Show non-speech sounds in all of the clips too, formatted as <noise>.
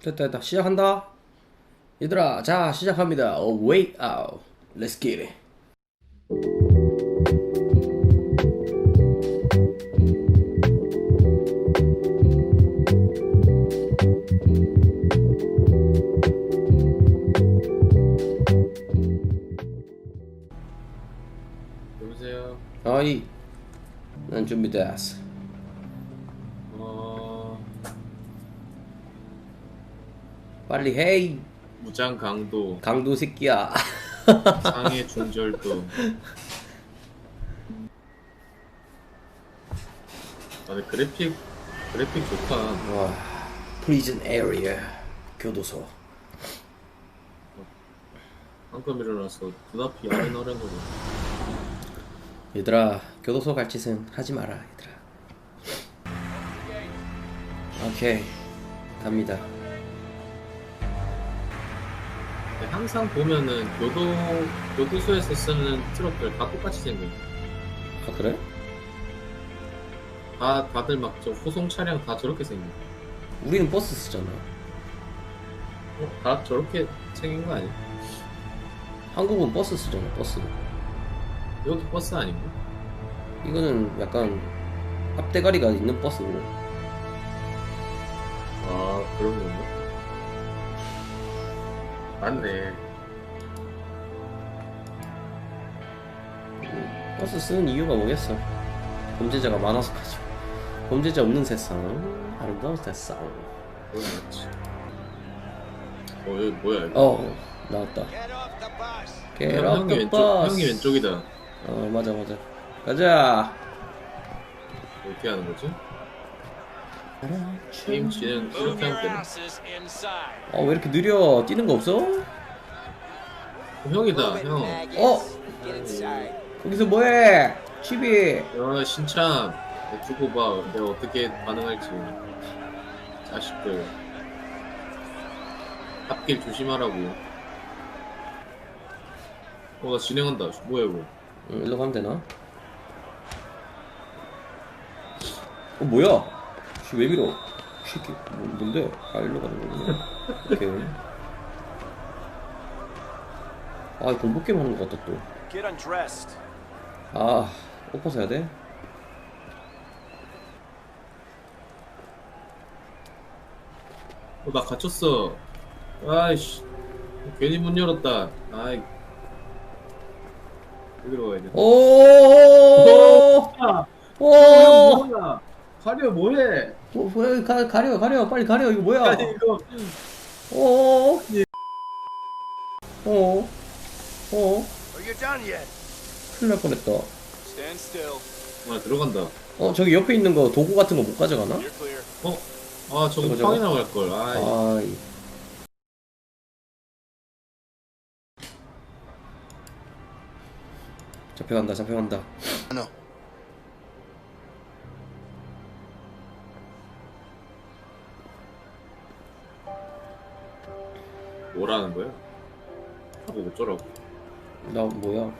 됐다 됐다. 시작한다. 얘들아 자 시작합니다. 어, wait out. Let's get it. 여보세요. 어이 난 준비됐어 어 빨리 해 무장 강도, 강도 새끼야 상해 중절도. 아, 근데 그래픽 그래픽 좋다. 와 프리즌 에리어 교도소 한껏 일어나서 눈앞이 아른아른거려. 얘들아 교도소 갈 짓은 하지 마라 얘들아 오케이 갑니다 항상 보면은 교도 교도소에서 쓰는 트럭들 다 똑같이 생겨. 아 그래? 다 다들 막 저 호송 차량 다 저렇게 생겨. 우리는 버스 쓰잖아 어? 다 저렇게 생긴 거 아니야? 한국은 버스 쓰잖아 버스 이것도 버스 아닌가? 이거는 약간 앞대가리가 있는 버스고 아 그런 건가? 맞네. 버스 쓰는 이유가 뭐겠어 범죄자가 많아서 가죠 범죄자 없는 세상 아름다운 세상 그건 맞지. 어 여기 뭐야 이거? 어 나왔다 Get 형, off 형이 the 왼쪽 bus 형이 왼쪽이다. 어 맞아 맞아 가자 어떻게 하는 거지? 게임 진행 이렇게 하면 되나? 어 왜 이렇게 느려 뛰는 거 없어? 어, 형이다 형. 어 거기서 뭐해 치비 야 신참 내 두고 봐. 내가 어떻게 반응할지. 자식들. 앞길 조심하라고. 어 나 진행한다. 뭐야 이거? 응, 일로 가면 되나? 어 뭐야? 씨, 왜 밀어? 새끼 뭐, 뭔데? 아 일로 가는 거구나 오케이 아 공포 게임 하는 거 같다 Get undressed. 또아 옷 벗어야 돼? 어, 나 갇혔어. 아이씨. 괜히 문 열었다. 아이. 여기로 가야 돼. 오! 아, 오! 뭐야? 가려 뭐해? 뭐, 뭐야, 가, 가려, 가려, 빨리 가려, 이거 뭐야? 아니 이거 오! 오! 오! Are you done yet? 큰일 날 뻔했다. Stand still. 아 들어간다. 어, 저기 옆에 있는 거 도구 같은 거 못 가져가나? You're clear. 어? 아 저거 저거, 저거? 빵이 나 갈 걸. 아, 아이. 잡혀간다, 잡혀간다. 뭐라는 거야? 하고 어쩌라고? 나 뭐야?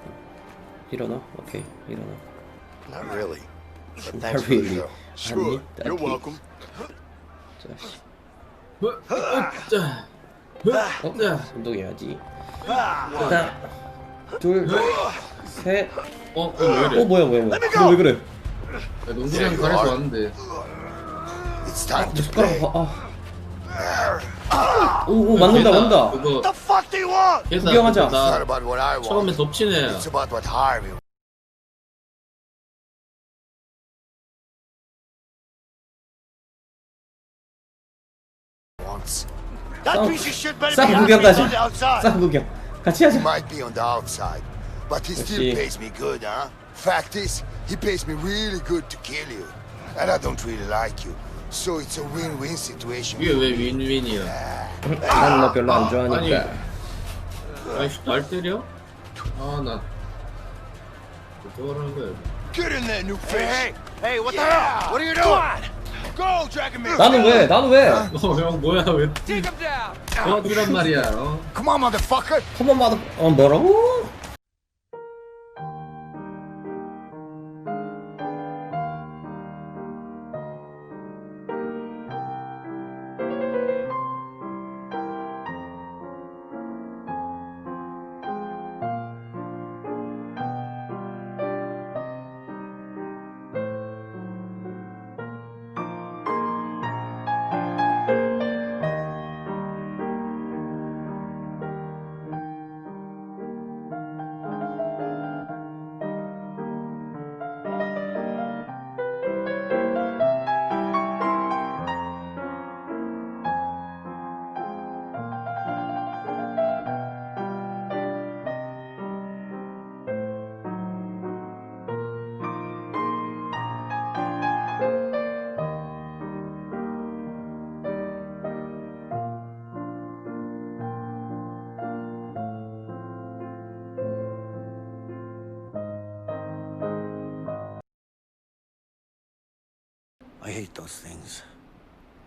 일어나? 오케이, 일어나. Not really. But thanks for the show. Sure, You're welcome. 자, 어, 어, 자, 어? 자. 운동해야지. 하나, 둘, 셋. 어, 어, 왜 이래? 어, 뭐야, 뭐야, 뭐야. 너왜 그래? 야, 농구장 가려서 왔는데. It's time to play. 봐. 아. 오, 오, 맞는다, 걔다, 맞는다. 그거 What the fuck do you want? 걔다 구경하자. 그거 It's not 나 about what I 처음에 want. 덮치네. It's about what Harvey wants. That 쌍- piece of shit better 쌍 be happy 구경까지. he's on the outside. 쌍 구경. 같이 He 하자. might be on the outside, but he still 역시. pays me good, huh? Fact is, he pays me really good to kill you. And I don't really like you. So it's a win-win situation. 이게 왜 윈윈이야? 나는 너 별로 안 좋아하니까. 아이씨, 날 때려? 아, 나. 어떻게 하는 거야? Get in there, new fish! Hey, hey, what the hell? What are you doing? Go, Dragon Man! 나는 왜? 나는 왜? 어, 형 뭐야? 왜 Take him down. 도와주란 말이야? 어? Come on, motherfucker! 한번 받아. 어, 뭐라고? I hate those things.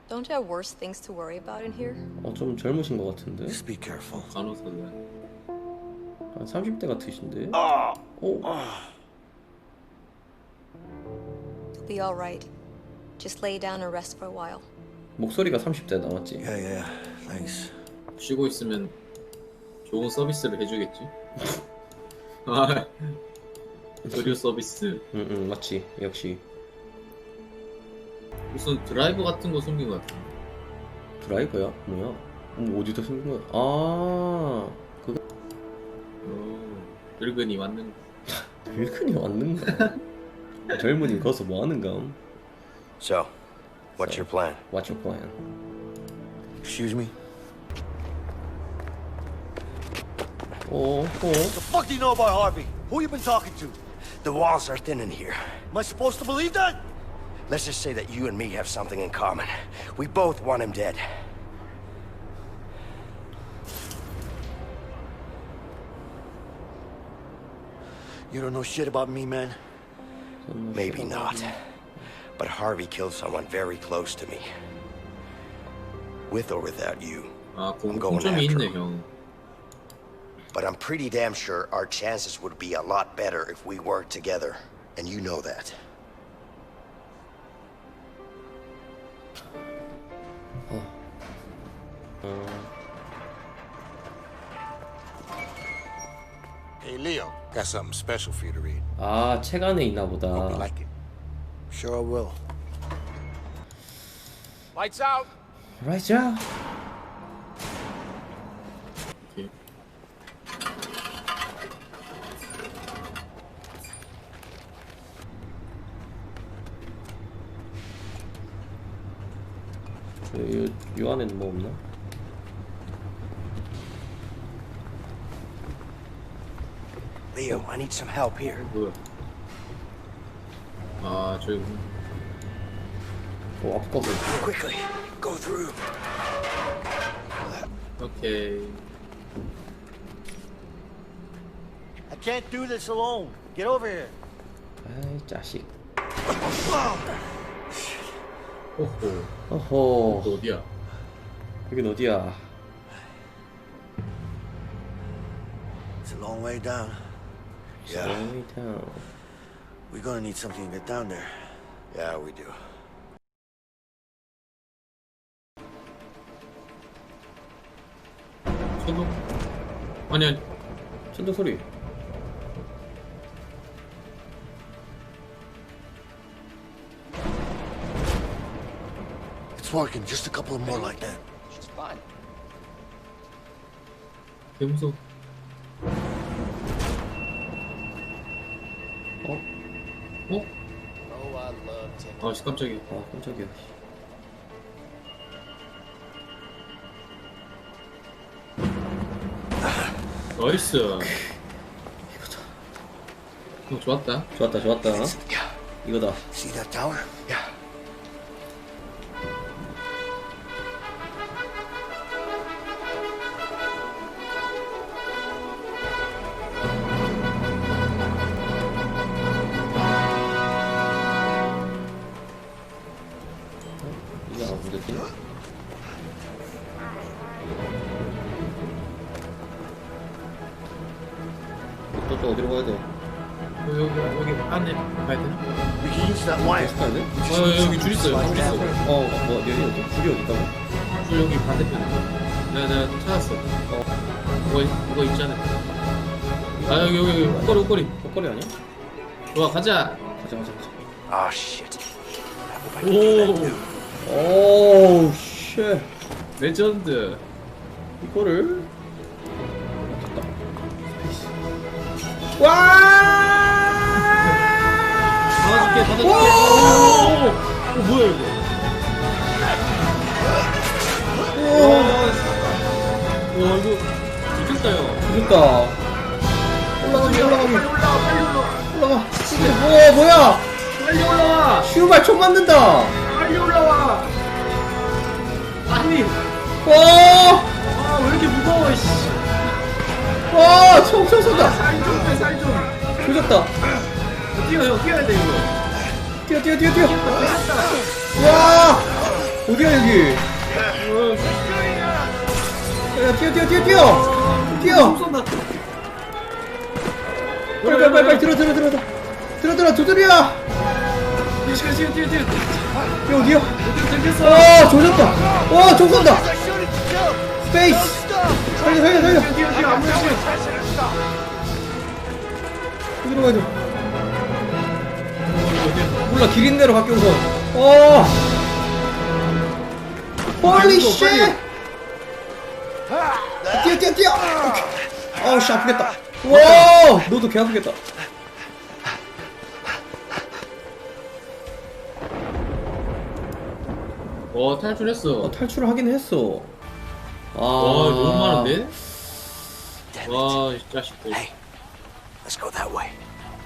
Don't you have worse things to worry about in here? 어, 좀 젊으신 것 같은데? Just be careful. 간호사들. 한 30대 같으신데? 오, You'll be all right. Just lay down and rest for a while. 목소리가 30대 나왔지? Yeah, yeah. Thanks. 쉬고 있으면 좋은 서비스를 해주겠지. 아, 의료 서비스. 응, 응, 맞지. 역시. 무슨 드라이브 같은 거 숨긴 것 같아. 드라이버야? 뭐야? 음, 어디다 쓴 거야? 아, 그거 어, 늙은이 왔는. 늙은이 왔는가? 젊은이 거기서 뭐 하는가? So, what's your plan? What's your plan? Excuse me? 오, 오. The fuck do you know about Harvey? Who you been talking to? The walls are thin in here. Am I supposed to believe that? Let's just say that you and me have something in common. We both want him dead. You don't know shit about me, man. Maybe not. But Harvey killed someone very close to me. With or without you. 아, I'm going after him. But I'm pretty damn sure our chances would be a lot better if we worked together. And you know that. Hey, Leo, got something special for you to read. 아, 책 안에 있나 보다. Hope you like it. Sure I will. Lights out. 라이자. 오케이. 요, 요 안에는 뭐 없나? Leo, I need some help here. 뭐야? 아, 저기 오, 앞거 보 Quickly, go through. 오케이. I can't do this alone. Get over here. 아이, 자식. 호호. 어허. 또 어디야? 여긴 어디야? It's a long way down. Yeah, Way down. We're gonna need something to get down there. yeah, we do. 소독? 아니, 아니. 천둥 소리. It's working. Just a couple of more like that. She's fine. 개 무서워. 어? Oh, taking. 아씨, 깜짝이야. 아, 깜짝이야. 나이스. 이거다. 형, 좋았다. 좋았다, 좋았다. 이거다. See that tower? yeah. 또, 또 어디로 가야 돼? 여기, 여기, 안에 가야 되나? We can use that wire. 어디 가야 돼? 어, 여기 줄 있어요. 줄 있어. 어, 뭐, 여기 어디? 줄이 어디 있다고? 줄 여기 반대편에. 내가, 내가 찾았어. 어. 이거, 이거 있잖아. 아, 여기, 여기, 여기. 옷걸이, 옷걸이. 아니야? 좋아, 가자. 가자, 가자, 가자. Oh, shit. I hope I can do that 오, 오우, 쉣. 레전드. 이거를. 와! 받아줄게, 받아줄게. 오, 오, 오, 뭐야, 이거. 와, 이거, 이겼다, 형. 그러니까 올라가기 올라가기 올라가 빨리 올라가 올라가 우와 뭐야 빨리 올라와! 슈발 총 맞는다 빨리 올라와! 아니, 와 총 쏜다 살 좀, 빼, 살 좀. 조졌다 뛰어, 형, 뛰어야 돼, 이거. 뛰어 뛰어 뛰어 뛰어. 와 어디야 여기 야 뛰어 뛰어 뛰어 뛰어 뛰어 쏜다. 빨리 빨리 빨리 빨리 들어 들어 들어 들어 들어 두드려 뛰어 뛰어 뛰어 뛰어. 이거 어디야. 와 조졌다 와총 쏜다 스페이스 살려 살려 살려. 어디로 가야 돼 몰라 길 있는 대로 갈게 우선 어. 홀리 쉣 뛰어 뛰어 뛰어. 어우 씨 아프겠다. 와! 너도 개 아프겠다. 어 탈출했어. 어, 탈출을 하긴 했어 아와 너무 많은데? 와 이 자식들. Hey, let's go that way.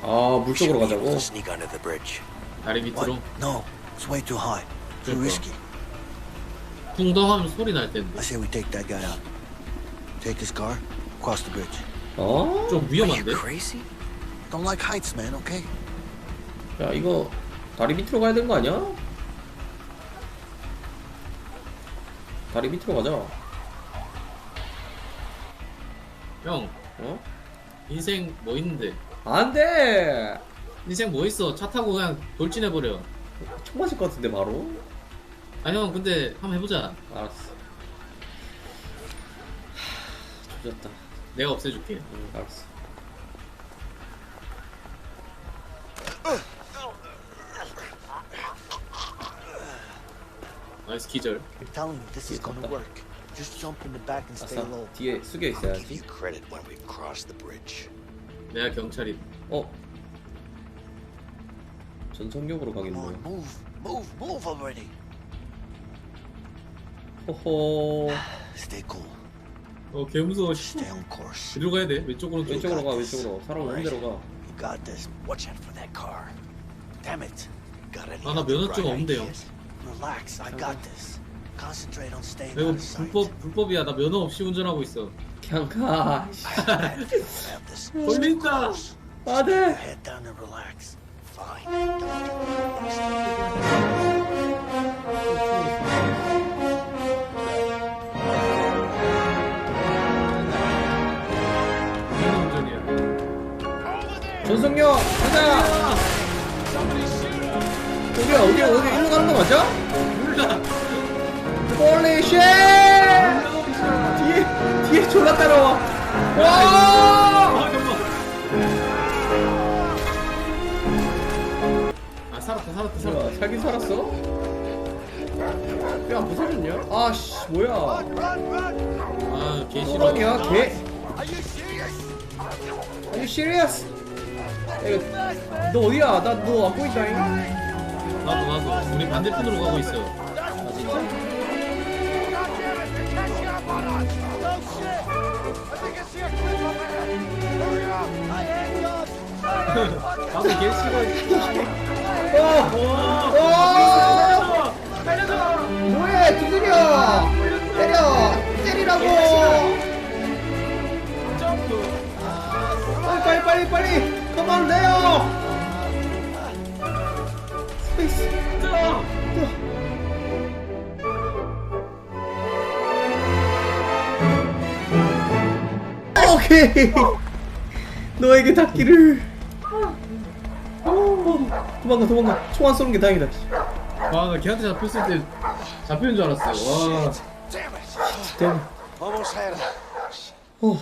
아 be able 가자고 to sneak under the bridge. 다리? 밑으로 No, it's way too high. Too risky. 쿵덩하면 소리 날 텐데. I say we take that guy out. Take his car, cross the bridge. 어? 좀 위험한데? you crazy? Don't like heights, man, okay? 야 이거 다리 밑으로 가야 되는 거 아니야? 다리 밑으로 가자 형 어? 인생 뭐 있는데? 안 돼 인생 뭐 있어? 차 타고 그냥 돌진해 버려. 총 맞을 것 같은데 바로 아형 근데 한번 해보자. 알았어 하, 조졌다 내가 없애줄게. 응 알았어 나이스 기절. Telling you, this is gonna work. Just jump in the back and stay 아싸 low. 뒤에 숙여 I'll give 있어야지 you credit when we cross the bridge. 내가 경찰이. 어? 전성격으로 Come 가겠네 on, move, move, move already. 호호 Stay cool. 어 개무서워. 씨. Stay on course. 어디로 가야 돼? 왼쪽 으로 쭉. 왼쪽으로 가 왼쪽으로 사람 오는 대로 가 You got this. Watch out for that car. Damn it. Got any 아 나 other 면허증 bright 없는데요. ideas? Relax, I got this. Concentrate on staying 나 이거 out of sight. 불법 불법이야. 나 면허 없이 운전하고 있어. 그냥 가 this. 걸린다. 안돼 Head down and relax. Fine. Don't do it. 면허 운전이야. 전성력 가자 어디야 어디야 어디 일로 가는 거 맞아? 몰라. 홀리 쉣 뒤에 뒤에 졸라 따라와 와 아. 아 살았다 살았다 살았다. 살긴 살았어? 야 부서졌냐? 아 씨 뭐야 아 개 싫어. 뭐하냐 개 Are you serious? 야, 너 어디야? 나 너안 보인다잉 나도 나도. 우리 반대편으로 가고 있어. 아 나도 개 싫어. 어! 어! 뭐해 두드려 때려 때리라고 빨리 빨리 빨리 빨리 컴온 레어 스페이스 뜨어 오케이 <laughs> 너에게 닿기를 어, 도망가 도망가 총안 쏘는 게 다행이다 와나 걔한테 잡혔을 때 잡히는 줄 알았어. 와. Damn it. damn. Almost had it. 어